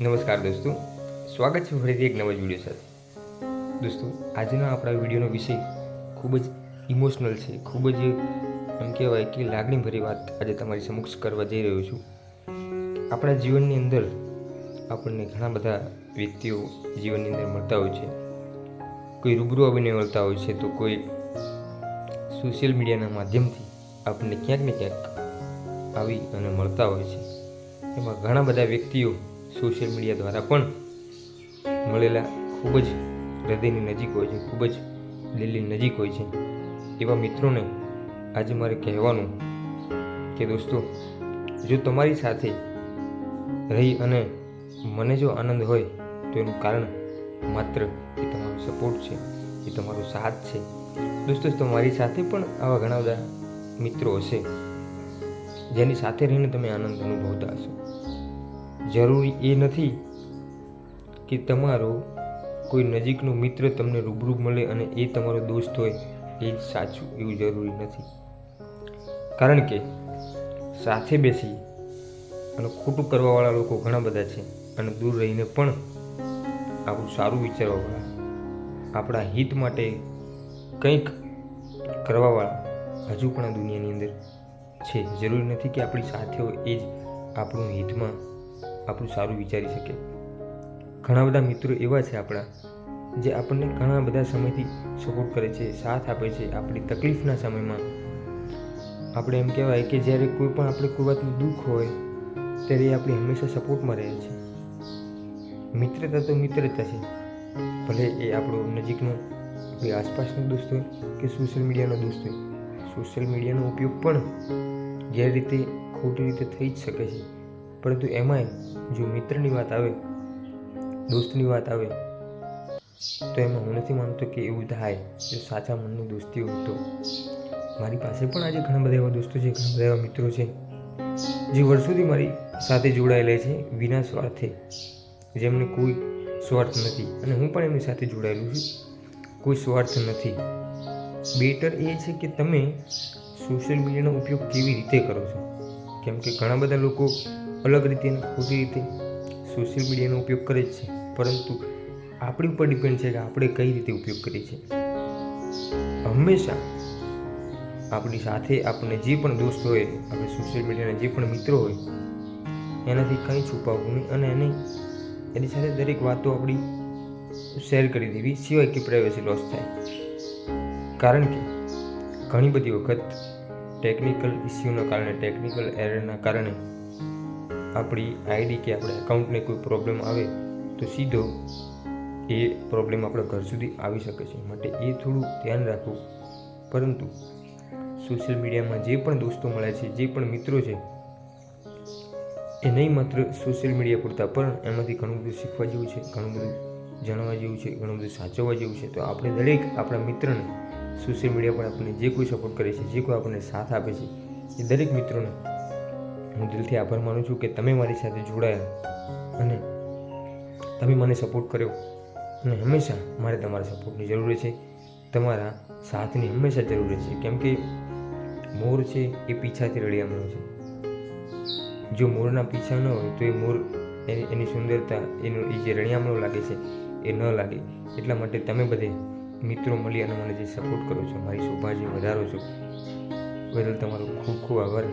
નમસ્કાર દોસ્તો. સ્વાગત છે ફરીથી એક નવા જ વીડિયો સાથે. દોસ્તો, આજના આપણા વિડીયોનો વિષય ખૂબ જ ઇમોશનલ છે. ખૂબ જ એમ કહેવાય કે લાગણીભરી વાત આજે તમારી સમક્ષ કરવા જઈ રહ્યો છું. આપણા જીવનની અંદર આપણને ઘણા બધા વ્યક્તિઓ જીવનની અંદર મળતા હોય છે. કોઈ રૂબરૂ આવીને મળતા હોય છે તો કોઈ સોશિયલ મીડિયાના માધ્યમથી આપણને ક્યાંક ને ક્યાંક આવી અને મળતા હોય છે. એમાં ઘણા બધા વ્યક્તિઓ સોશિયલ મીડિયા દ્વારા પણ મળેલા ખૂબ જ હૃદયની નજીક હોય છે, ખૂબ જ દિલની નજીક હોય છે. એવા મિત્રોને આજે મારે કહેવાનું કે દોસ્તો, જો તમારી સાથે રહી અને મને જો આનંદ હોય, તો એનું કારણ માત્ર એ તમારો સપોર્ટ છે, એ તમારો સાથ છે. દોસ્તો, તમારી સાથે પણ આવા ઘણા બધા મિત્રો હશે, જેની સાથે રહીને તમે આનંદ અનુભવતા હશો. જરૂરી એ નથી કે તમારો કોઈ નજીકનો મિત્ર તમને રૂબરૂ મળે અને એ તમારો દોસ્ત હોય, એ જ સાચું એવું જરૂરી નથી. કારણ કે સાથે બેસી અને ખોટું કરવાવાળા લોકો ઘણા બધા છે અને દૂર રહીને પણ આપણું સારું વિચારવાવાળા, આપણા હિત માટે કંઈક કરવાવાળા હજુ પણ આ દુનિયાની અંદર છે. જરૂરી નથી કે આપણી સાથે હોય એ જ આપણું હિતમાં આપણું સારું વિચારી શકે. ઘણા બધા મિત્રો એવા છે આપણા, જે આપણને ઘણા બધા સમયથી સપોર્ટ કરે છે, સાથ આપે છે આપણી તકલીફના સમયમાં. આપણે એમ કહેવાય કે જ્યારે કોઈ પણ આપણે કોઈ વાતનું દુઃખ હોય, ત્યારે એ આપણી હંમેશા સપોર્ટમાં રહે છે. મિત્રતા તો મિત્રતા છે. ભલે એ આપણો નજીકનો આપણી આસપાસનો દોસ્ત હોય કે સોશિયલ મીડિયાનો દોસ્ત હોય. સોશિયલ મીડિયાનો ઉપયોગ પણ ગેરરીતે ખોટી રીતે થઈ જ શકે છે. પરંતુ એમાંય જો મિત્રની વાત આવે, દોસ્તની વાત આવે, તો એમાં હું નથી માનતો કે એવું થાય, જો સાચા મનની દોસ્તી હોય તો. મારી પાસે પણ આજે ઘણા બધા એવા દોસ્તો છે, ઘણા બધા એવા મિત્રો છે, જે વર્ષોથી મારી સાથે જોડાયેલા છે, વિના સ્વાર્થે. જેમને કોઈ સ્વાર્થ નથી અને હું પણ એમની સાથે જોડાયેલું છું. કોઈ સ્વાર્થ નથી. બેટર એ છે કે તમે સોશિયલ મીડિયાનો ઉપયોગ કેવી રીતે કરો છો? કેમ કે ઘણા બધા લોકો અલગ રીતે અને ખોટી રીતે સોશિયલ મીડિયાનો ઉપયોગ કરે જ છે. પરંતુ આપણી ઉપર ડિપેન્ડ છે કે આપણે કઈ રીતે ઉપયોગ કરીએ છીએ. હંમેશા આપણી સાથે આપણને જે પણ દોસ્ત હોય, આપણે સોશિયલ મીડિયાના જે પણ મિત્રો હોય, એનાથી કંઈ છુપાવવું નહીં અને એને, એની સાથે દરેક વાતો આપણી શેર કરી દેવી, સિવાય કે પ્રાઇવસી લોસ થાય. કારણ કે ઘણી બધી વખત ટેકનિકલ ઇસ્યુના કારણે ટેકનિકલ એરરના કારણે આપણી આઈડી કે આપણે એકાઉન્ટને કોઈ પ્રોબ્લેમ આવે, તો સીધો એ પ્રોબ્લેમ આપણા ઘર સુધી આવી શકે છે. માટે એ થોડું ધ્યાન રાખવું. પરંતુ સોશિયલ મીડિયામાં જે પણ દોસ્તો મળે છે, જે પણ મિત્રો છે, એ નહીં માત્ર સોશિયલ મીડિયા પૂરતા, પણ એમાંથી ઘણું બધું શીખવા જેવું છે, ઘણું બધું જાણવા જેવું છે, ઘણું બધું સાચવવા જેવું છે. તો આપણે દરેક આપણા મિત્રને સોશિયલ મીડિયા પર આપણને જે કોઈ સપોર્ટ કરે છે, જે કોઈ આપણને સાથ આપે છે, એ દરેક મિત્રોને હું દિલથી આભાર માનું છું કે તમે મારી સાથે જોડાયા અને તમે મને સપોર્ટ કર્યો. અને હંમેશા મારે તમારા સપોર્ટની જરૂર છે. તમારા સાથની હંમેશા જરૂર છે. કેમ કે મોર છે એ પીછાથી રળિયામણો છે. જો મોરના પીછા ન હોય તો એ મોર એની એની સુંદરતા, એનું, એ જે રળિયામણો લાગે છે એ ન લાગે. એટલા માટે તમે બધે મિત્રો મળી અને મને જે સપોર્ટ કરો છો, મારી શોભા જે વધારો છો, બદલ તમારો ખૂબ ખૂબ આભાર.